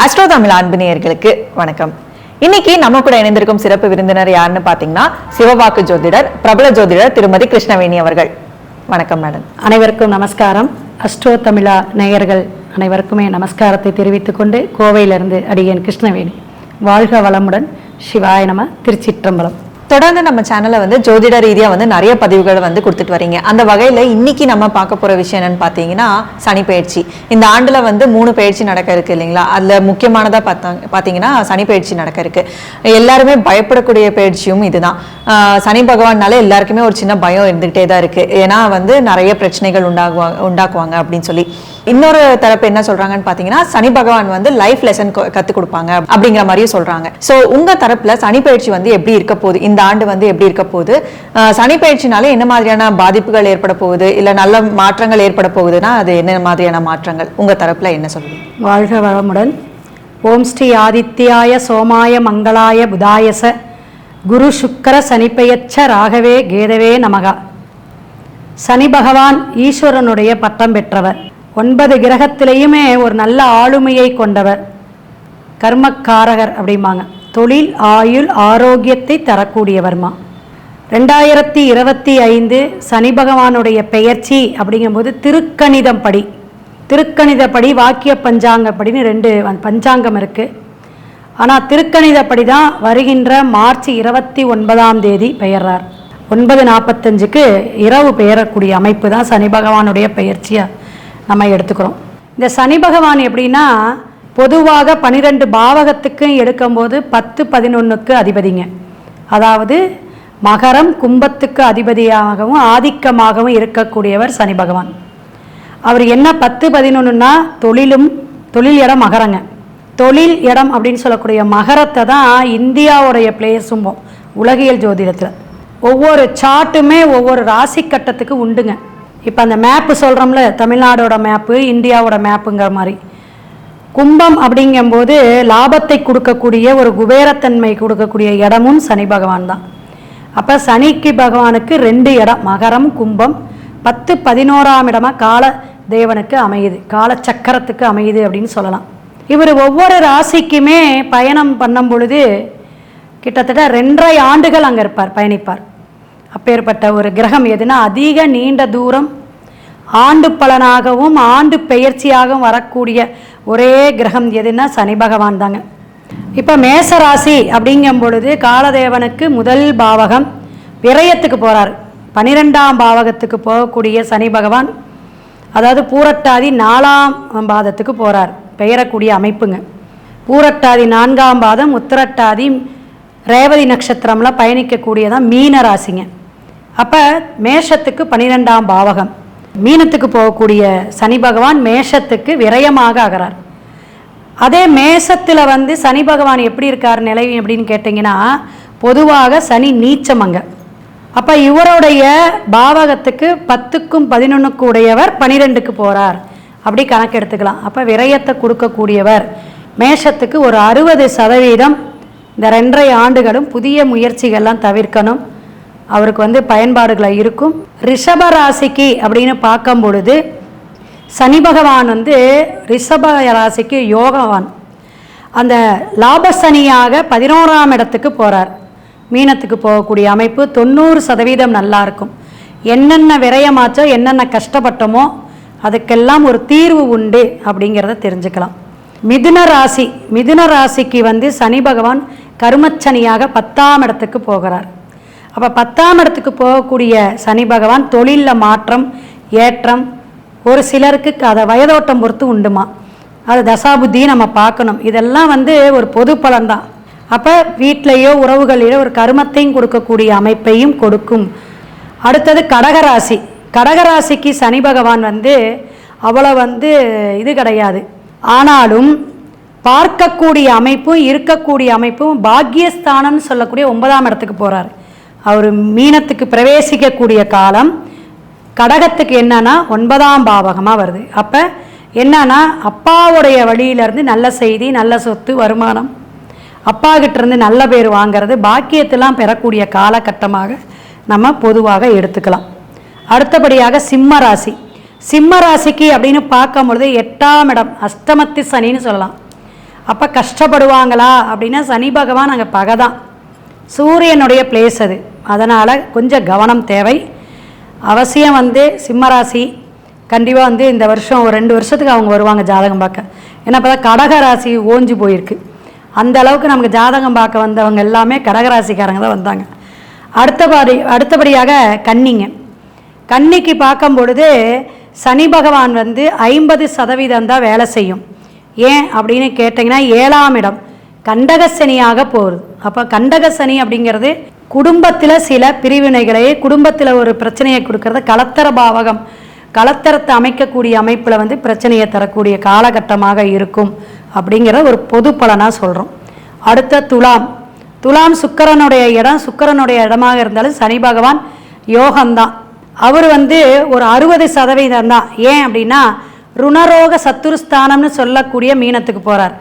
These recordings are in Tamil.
அஸ்ட்ரோ தமிழ் அன்பு வணக்கம். இன்னைக்கு நம்ம கூட இணைந்திருக்கும் சிறப்பு விருந்தினர் யாருன்னு பாத்தீங்கன்னா சிவவாக்கு ஜோதிடர் பிரபல ஜோதிடர் திருமதி கிருஷ்ணவேணி அவர்கள். வணக்கம் மேடம். அனைவருக்கும் நமஸ்காரம். அஸ்ட்ரோ தமிழா நேயர்கள் அனைவருக்குமே நமஸ்காரத்தை தெரிவித்துக் கொண்டு கோவையிலிருந்து அடியேன் கிருஷ்ணவேணி. வாழ்க வளமுடன். சிவாய நம திருச்சிற்றம்பலம். தொடர்ந்து நம்ம சேனல்ல வந்து ஜோதிட ரீதியா வந்து நிறைய பதிவுகளை வந்து கொடுத்துட்டு வரீங்க. அந்த வகையில இன்னைக்கு நம்ம பார்க்க போற விஷயம் என்னன்னு பாத்தீங்கன்னா சனி பயிற்சி. இந்த ஆண்டுல வந்து மூணு பயிற்சி நடக்க இருக்கு இல்லைங்களா? அதுல முக்கியமானதா பார்த்தாங்க பாத்தீங்கன்னா சனி பயிற்சி நடக்க இருக்கு. எல்லாருமே பயப்படக்கூடிய பயிற்சியும் இதுதான். சனி பகவான்னாலே எல்லாருக்குமே ஒரு சின்ன பயம் இருந்துகிட்டே தான் இருக்கு. ஏன்னா வந்து நிறைய பிரச்சனைகள் உண்டாகுவாங்க உண்டாக்குவாங்க அப்படின்னு சொல்லி. இன்னொரு தரப்பு என்ன சொல்றாங்கன்னு பாத்தீங்கன்னா சனி பகவான் வந்து லைஃப் லெசன் கத்து கொடுப்பாங்க அப்படிங்கிற மாதிரியும் சொல்றாங்க. சோ உங்க தரப்புல சனி பயிற்சி வந்து எப்படி இருக்க போகுது? இந்த ஆண்டு வந்து எப்படி இருக்க போகுது? சனி பயிற்சினால என்ன மாதிரியான பாதிப்புகள் ஏற்பட போகுது? இல்ல நல்ல மாற்றங்கள் ஏற்பட போகுதுன்னா அது என்ன மாதிரியான மாற்றங்கள்? உங்க தரப்புல என்ன சொல்லுவீங்க வாழ்க வளமுடன். ஓம் ஸ்ரீ ஆதித்யாய சோமாய மங்களாய புதாயச. குரு சுக்கர சனிப்பெயச்ச ராகவே கேதவே நமகா. சனி பகவான் ஈஸ்வரனுடைய பட்டம் பெற்றவர். ஒன்பது கிரகத்திலையுமே ஒரு நல்ல ஆளுமையை கொண்டவர். கர்மக்காரகர் அப்படிம்பாங்க. தொழில் ஆயுள் ஆரோக்கியத்தை தரக்கூடியவர்மா. ரெண்டாயிரத்தி இருபத்தி ஐந்து சனி பகவானுடைய பெயர்ச்சி அப்படிங்கும்போது திருக்கணிதம் படி. திருக்கணிதப்படி வாக்கிய பஞ்சாங்கப்படின்னு ரெண்டு பஞ்சாங்கம் இருக்குது ஆனால் திருக்கணிதப்படி தான் வருகின்ற மார்ச் இருபத்தி ஒன்பதாம் தேதி பெயர்றார். ஒன்பது நாற்பத்தஞ்சுக்கு இரவு பெயரக்கூடிய அமைப்பு தான் சனி பகவானுடைய பெயர்ச்சியாக நம்ம எடுத்துக்கிறோம். இந்த சனி பகவான் எப்படின்னா பொதுவாக பன்னிரெண்டு பாவகத்துக்கும் எடுக்கும்போது பத்து பதினொன்றுக்கு அதிபதிங்க. அதாவது மகரம் கும்பத்துக்கு அதிபதியாகவும் ஆதிக்கமாகவும் இருக்கக்கூடியவர் சனி பகவான். அவர் என்ன பத்து பதினொன்றுனா தொழிலும் தொழில் இடம் மகரங்க. தொழில் இடம் அப்படின்னு சொல்லக்கூடிய மகரத்தை தான் இந்தியாவுடைய பிளேஸும்போம் உலகியல் ஜோதிடத்தில். ஒவ்வொரு சார்ட்டுமே ஒவ்வொரு ராசி கட்டத்துக்கு உண்டுங்க. இப்போ அந்த மேப்பு சொல்கிறோம்ல தமிழ்நாடோட மேப்பு இந்தியாவோட மேப்புங்கிற மாதிரி. கும்பம் அப்படிங்கும்போது லாபத்தை கொடுக்கக்கூடிய ஒரு குபேரத்தன்மை கொடுக்கக்கூடிய இடமும் சனி பகவான் தான். அப்போ சனிக்கு பகவானுக்கு ரெண்டு இடம் மகரம் கும்பம். பத்து பதினோராம் இடமா கால தேவனுக்கு அமையுது கால சக்கரத்துக்கு அமையுது அப்படின்னு சொல்லலாம். இவர் ஒவ்வொரு ராசிக்குமே பயணம் பண்ணும் பொழுது கிட்டத்தட்ட ரெண்டரை ஆண்டுகள் அங்கே இருப்பார் பயணிப்பார். அப்பேற்பட்ட ஒரு கிரகம் எதுனா அதிக நீண்ட தூரம் ஆண்டு பலனாகவும் ஆண்டு பெயர்ச்சியாகவும் வரக்கூடிய ஒரே கிரகம் எதுன்னா சனி பகவான் தாங்க. இப்போ மேசராசி அப்படிங்கும் பொழுது காலதேவனுக்கு முதல் பாவகம் விரயத்துக்கு போகிறார் பனிரெண்டாம் பாவகத்துக்கு போகக்கூடிய சனி பகவான் அதாவது பூரட்டாதி நாலாம் பாதத்துக்கு போகிறார் பெயரக்கூடிய அமைப்புங்க. பூரட்டாதி நான்காம் பாதம் உத்திரட்டாதி ரேவதி நட்சத்திரம்லாம் பயணிக்கக்கூடியதான் மீன ராசிங்க அப்போ மேஷத்துக்கு பன்னிரெண்டாம் பாவகம். மீனத்துக்கு போகக்கூடிய சனி பகவான் மேஷத்துக்கு விரயமாக ஆகிறார். அதே மேஷத்தில் வந்து சனி பகவான் எப்படி இருக்கார் நிலை அப்படின்னு கேட்டிங்கன்னா பொதுவாக சனி நீச்சமங்க அப்போ இவருடைய பாவகத்துக்கு பத்துக்கும் பதினொன்றுக்கு உடையவர் பனிரெண்டுக்கு போகிறார் அப்படி கணக்கு எடுத்துக்கலாம். அப்போ விரயத்தை கொடுக்கக்கூடியவர் மேஷத்துக்கு ஒரு அறுபது சதவீதம் இந்த ரெண்டரை ஆண்டுகளும் புதிய முயற்சிகள்லாம் தவிர்க்கணும். அவருக்கு வந்து பயன்பாடுகளாக இருக்கும். ரிஷப ராசிக்கு அப்படின்னு பார்க்கும் பொழுது சனி பகவான் வந்து ரிஷப ராசிக்கு யோகவான். அந்த லாபசனியாக பதினோராம் இடத்துக்கு போகிறார் மீனத்துக்கு போகக்கூடிய அமைப்பு தொண்ணூறு சதவீதம் நல்லா இருக்கும். என்னென்ன விரயமாச்சோ என்னென்ன கஷ்டப்பட்டோமோ அதுக்கெல்லாம் ஒரு தீர்வு உண்டு அப்படிங்கிறத தெரிஞ்சுக்கலாம். மிதுன ராசி மிதுன ராசிக்கு வந்து சனி பகவான் கருமச்சனியாக பத்தாம் இடத்துக்கு போகிறார். அப்போ பத்தாம் இடத்துக்கு போகக்கூடிய சனி பகவான் தொழிலில் மாற்றம் ஏற்றம் ஒரு சிலருக்கு அதை வயதோட்டம் பொறுத்து உண்டுமா? அது தசாபுத்தியும் நம்ம பார்க்கணும். இதெல்லாம் வந்து ஒரு பொது பலன்தான். அப்போ வீட்டிலையோ உறவுகளிலோ ஒரு கருமத்தையும் கொடுக்கக்கூடிய அமைப்பையும் கொடுக்கும். அடுத்தது கடகராசி. கடகராசிக்கு சனி பகவான் வந்து அவ்வளோ வந்து இது கிடையாது. ஆனாலும் பார்க்கக்கூடிய அமைப்பும் இருக்கக்கூடிய அமைப்பும் பாக்கியஸ்தானம்னு சொல்லக்கூடிய ஒன்பதாம் இடத்துக்கு போகிறார் அவர் மீனத்துக்கு பிரவேசிக்கக்கூடிய காலம் கடகத்துக்கு என்னன்னா ஒன்பதாம் பாவகமாக வருது. அப்போ என்னன்னா அப்பாவுடைய வழியிலேருந்து நல்ல செய்தி நல்ல சொத்து வருமானம். அப்பா இருந்து நல்ல பேர் வாங்கிறது பாக்கியத்தெல்லாம் பெறக்கூடிய காலகட்டமாக நம்ம பொதுவாக எடுத்துக்கலாம். அடுத்தபடியாக சிம்ம ராசி. சிம்ம ராசிக்கு அப்படின்னு பார்க்கும் பொழுது எட்டாம் இடம் அஷ்டமத்து சனின்னு சொல்லலாம். அப்போ கஷ்டப்படுவாங்களா அப்படின்னா சனி பகவான் அங்கே பகை தான் சூரியனுடைய பிளேஸ் அது. அதனால் கொஞ்சம் கவனம் தேவை. அவசியம் வந்து சிம்மராசி கண்டிப்பாக வந்து இந்த வருஷம் ஒரு ரெண்டு வருஷத்துக்கு அவங்க வருவாங்க ஜாதகம் பார்க்க. ஏன்னா இப்போ தான் கடகராசி ஓஞ்சி ஓஞ்சு போயிருக்கு. அந்த அளவுக்கு நமக்கு ஜாதகம் பார்க்க வந்தவங்க எல்லாமே கடகராசிக்காரங்க தான் வந்தாங்க. அடுத்தபடி அடுத்தபடியாக கன்னிங்க. கன்னிக்கு பார்க்கும் பொழுது சனி பகவான் வந்து ஐம்பது சதவீதம் தான் வேலை செய்யும். ஏன் அப்படின்னு கேட்டிங்கன்னா ஏழாம் இடம். கண்டகசனியாக போகுது. அப்போ கண்டகசனி அப்படிங்கிறது குடும்பத்தில் சில பிரிவினைகளை குடும்பத்தில் ஒரு பிரச்சனையை கொடுக்கறது கலத்தர பாவகம். கலத்தரத்தை அமைக்கக்கூடிய அமைப்பில் வந்து பிரச்சனையை தரக்கூடிய காலகட்டமாக இருக்கும் அப்படிங்கிற ஒரு பொது பலனாக சொல்கிறோம் அடுத்த துலாம். துலாம் சுக்கரனுடைய இடம் சுக்கரனுடைய இடமாக இருந்தாலும் சனி பகவான் யோகம்தான். அவர் வந்து ஒரு அறுபது சதவீதம் தான் ஏன் அப்படின்னா ருணரோக சத்துருஸ்தானம்னு சொல்லக்கூடிய மீனத்துக்கு போகிறார்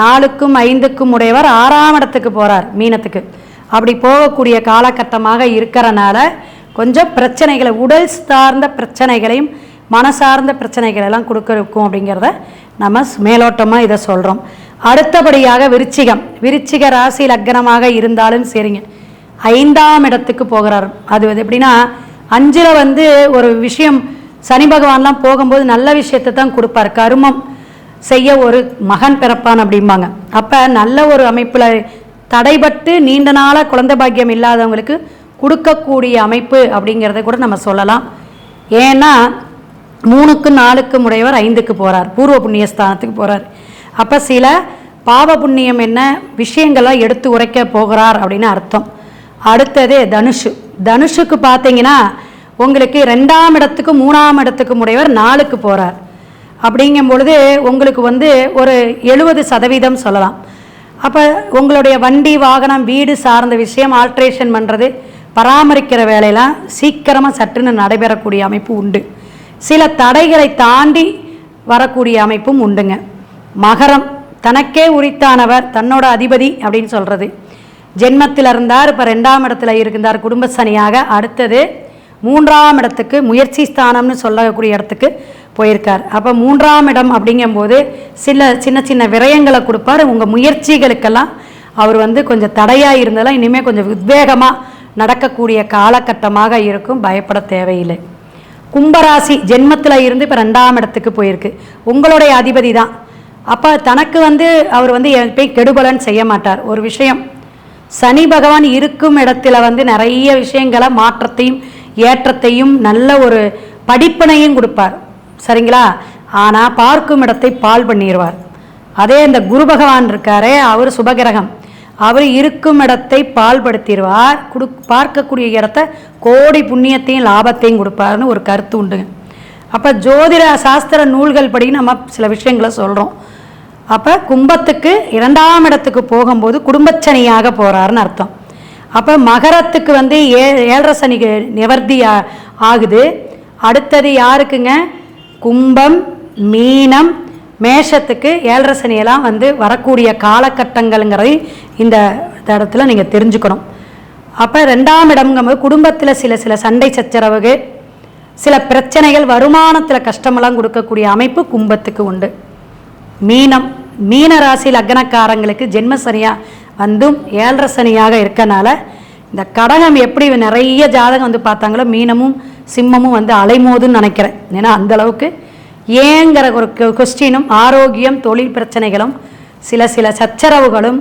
நாலுக்கும் ஐந்துக்கும் உடையவர் ஆறாம் இடத்துக்கு போகிறார் மீனத்துக்கு. அப்படி போகக்கூடிய காலகட்டமாக இருக்கிறனால கொஞ்சம் பிரச்சனைகளை உடல் சார்ந்த பிரச்சனைகளையும் மனசார்ந்த பிரச்சனைகள் எல்லாம் கொடுக்க இருக்கும் அப்படிங்கிறத நம்ம மேலோட்டமாக இதை சொல்கிறோம் அடுத்தபடியாக விருச்சிகம். விருச்சிக ராசி லக்னமாக இருந்தாலும் சரிங்க. ஐந்தாம் இடத்துக்கு போகிறார். அது வந்து எப்படின்னா அஞ்சில் வந்து ஒரு விஷயம் சனி பகவான்லாம் போகும்போது நல்ல விஷயத்தை தான் கொடுப்பார். கருமம். செய்ய ஒரு மகன் பிறப்பான் அப்படிம்பாங்க. அப்போ நல்ல ஒரு அமைப்பில் தடைபட்டு நீண்ட நாளாக குழந்தை பாக்கியம் இல்லாதவங்களுக்கு கொடுக்கக்கூடிய அமைப்பு அப்படிங்கிறத கூட நம்ம சொல்லலாம். ஏன்னா மூணுக்கு நாலுக்கு உடையவர் ஐந்துக்கு போகிறார் பூர்வ புண்ணியஸ்தானத்துக்கு போகிறார் அப்போ சில பாவ புண்ணியம் என்ன விஷயங்கள்லாம் எடுத்து உரைக்க போகிறார் அப்படின்னு அர்த்தம். அடுத்தது தனுஷு. தனுஷுக்கு பார்த்தீங்கன்னா உங்களுக்கு ரெண்டாம் இடத்துக்கு மூணாம் இடத்துக்கு உடையவர் நாலுக்கு போகிறார் அப்படிங்கும் பொழுது உங்களுக்கு வந்து ஒரு எழுபது சதவீதம் சொல்லலாம். அப்போ உங்களுடைய வண்டி வாகனம் வீடு சார்ந்த விஷயம் ஆல்ட்ரேஷன் பண்ணுறது பராமரிக்கிற வேலையெல்லாம் சீக்கிரமாக சட்டுன்னு நடைபெறக்கூடிய அமைப்பு உண்டு. சில தடைகளை தாண்டி வரக்கூடிய அமைப்பும் உண்டுங்க. மகரம் தனக்கே உரித்தானவர் தன்னோட அதிபதி அப்படின்னு சொல்கிறது ஜென்மத்தில் இருந்தார் இப்போ ரெண்டாம் இடத்துல இருந்தார் குடும்ப சனியாக அடுத்தது மூன்றாம் இடத்துக்கு முயற்சி ஸ்தானம்னு சொல்லக்கூடிய இடத்துக்கு போயிருக்கார். அப்போ மூன்றாம் இடம் அப்படிங்கும்போது சில சின்ன சின்ன விரயங்களை கொடுப்பார். உங்கள் முயற்சிகளுக்கெல்லாம் அவர் வந்து கொஞ்சம் தடையாக இருந்ததெல்லாம் இனிமேல் கொஞ்சம் உத்வேகமாக நடக்கக்கூடிய காலகட்டமாக இருக்கும். பயப்பட தேவையில்லை. கும்பராசி ஜென்மத்தில் இருந்து இப்போ ரெண்டாம் இடத்துக்கு போயிருக்கு. உங்களுடைய அதிபதி தான். அப்போ தனக்கு வந்து அவர் வந்து எப்பயும் கெடுபலன் செய்ய மாட்டார். ஒரு விஷயம் சனி பகவான் இருக்கும் இடத்துல வந்து நிறைய விஷயங்களை மாற்றத்தையும் ஏற்றத்தையும் நல்ல ஒரு படிப்பினையும் கொடுப்பார். சரிங்களா? ஆனால் பார்க்கும் இடத்தை பால் பண்ணிடுவார் அதே இந்த குரு பகவான் இருக்காரே அவர் சுபகிரகம். அவர் இருக்கும் இடத்தை பால்படுத்திடுவார் குடு பார்க்கக்கூடிய இடத்த கோடி புண்ணியத்தையும் லாபத்தையும் கொடுப்பாருன்னு ஒரு கருத்து உண்டுங்க அப்போ ஜோதிட சாஸ்திர நூல்கள் படி நம்ம சில விஷயங்களை சொல்கிறோம் அப்போ கும்பத்துக்கு இரண்டாம் இடத்துக்கு போகும்போது குடும்பச்சனியாக போகிறாருன்னு அர்த்தம். அப்போ மகரத்துக்கு வந்து ஏ ஏழரை சனி நிவர்த்தி ஆகுது. அடுத்தது யாருக்குங்க? கும்பம் மீனம் மேஷத்துக்கு ஏழரை சனியெல்லாம் வந்து வரக்கூடிய காலகட்டங்கள்ங்கிறதை இந்த இடத்துல நீங்கள் தெரிஞ்சுக்கணும். அப்போ ரெண்டாம் இடம்ங்கும்போது குடும்பத்தில் சில சில சண்டை சச்சரவுகள் சில பிரச்சனைகள் வருமானத்தில் கஷ்டமெல்லாம் கொடுக்கக்கூடிய அமைப்பு கும்பத்துக்கு உண்டு. மீனம் மீன ராசி லக்னக்காரங்களுக்கு ஜென்மசனியாக வந்தும் ஏழரை சனியாக இருக்கனால இந்த கடகம் எப்படி நிறைய ஜாதகம் வந்து பார்த்தாங்களோ மீனமும் சிம்மமும் வந்து அலைமோதுன்னு நினைக்கிறேன். ஏன்னா அந்த அளவுக்கு ஏங்கிற ஒரு கொஸ்டினும் ஆரோக்கியம் தொழில் பிரச்சனைகளும் சில சில சச்சரவுகளும்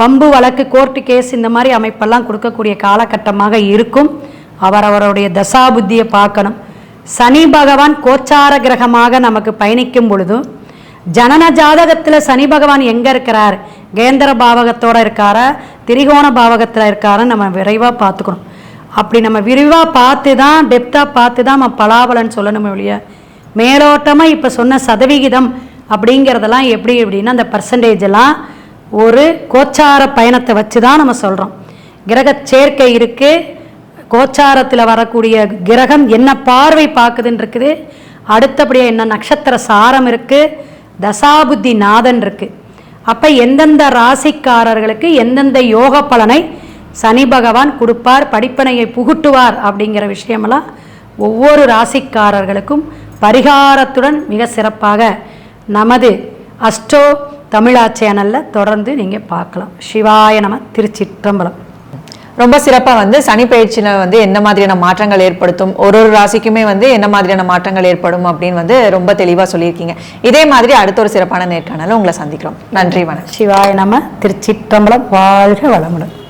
வம்பு வழக்கு கோர்ட்டு கேஸ் இந்த மாதிரி அமைப்பெல்லாம் கொடுக்கக்கூடிய காலகட்டமாக இருக்கும். அவரவருடைய தசாபுத்தியை பார்க்கணும். சனி பகவான் கோச்சார கிரகமாக நமக்கு பயணிக்கும் பொழுதும் ஜனன ஜாதகத்தில் சனி பகவான் எங்கே இருக்கிறார்? கேந்திர பாவகத்தோட இருக்காரா? திரிகோண பாவகத்தில் இருக்காருன்னு நம்ம விரைவாக பார்த்துக்கணும். அப்படி நம்ம விரிவாக பார்த்து தான் டெப்த்தாக பார்த்து தான் நம்ம பலாபலன் சொல்லணும் ஒழிய மேலோட்டமாக இப்போ சொன்ன சதவிகிதம் அப்படிங்கிறதெல்லாம் எப்படி எப்படின்னா அந்த பர்சன்டேஜ் எல்லாம் ஒரு கோச்சார பயணத்தை வச்சு தான் நம்ம சொல்கிறோம் கிரக சேர்க்கை இருக்குது கோச்சாரத்தில் வரக்கூடிய கிரகம் என்ன பார்வை பார்க்குதுன்னு இருக்குது அடுத்தபடியாக என்ன நட்சத்திர சாரம் இருக்குது தசாபுத்தி நாதன் இருக்குது அப்போ எந்தெந்த ராசிக்காரர்களுக்கு எந்தெந்த யோக பலனை சனி பகவான் கொடுப்பார் படிப்பனையை புகுட்டுவார் அப்படிங்கிற விஷயமெல்லாம் ஒவ்வொரு ராசிக்காரர்களுக்கும் பரிகாரத்துடன் மிக சிறப்பாக நமது அஸ்ட்ரோ தமிழா சேனலில் தொடர்ந்து நீங்கள் பார்க்கலாம். சிவாய நம திருச்சிற்றம்பலம். ரொம்ப சிறப்பா வந்து சனி பயிற்சியில வந்து என்ன மாதிரியான மாற்றங்கள் ஏற்படுத்தும் ஒரு ஒரு ராசிக்குமே வந்து என்ன மாதிரியான மாற்றங்கள் ஏற்படும் அப்படின்னு வந்து ரொம்ப தெளிவா சொல்லியிருக்கீங்க. இதே மாதிரி அடுத்த ஒரு சிறப்பான நேர்காணல உங்களை சந்திக்கிறோம். நன்றி வணக்கம். சிவாய நம திருச்சிற்றம்பலம். வாழ்க வளமுடன்.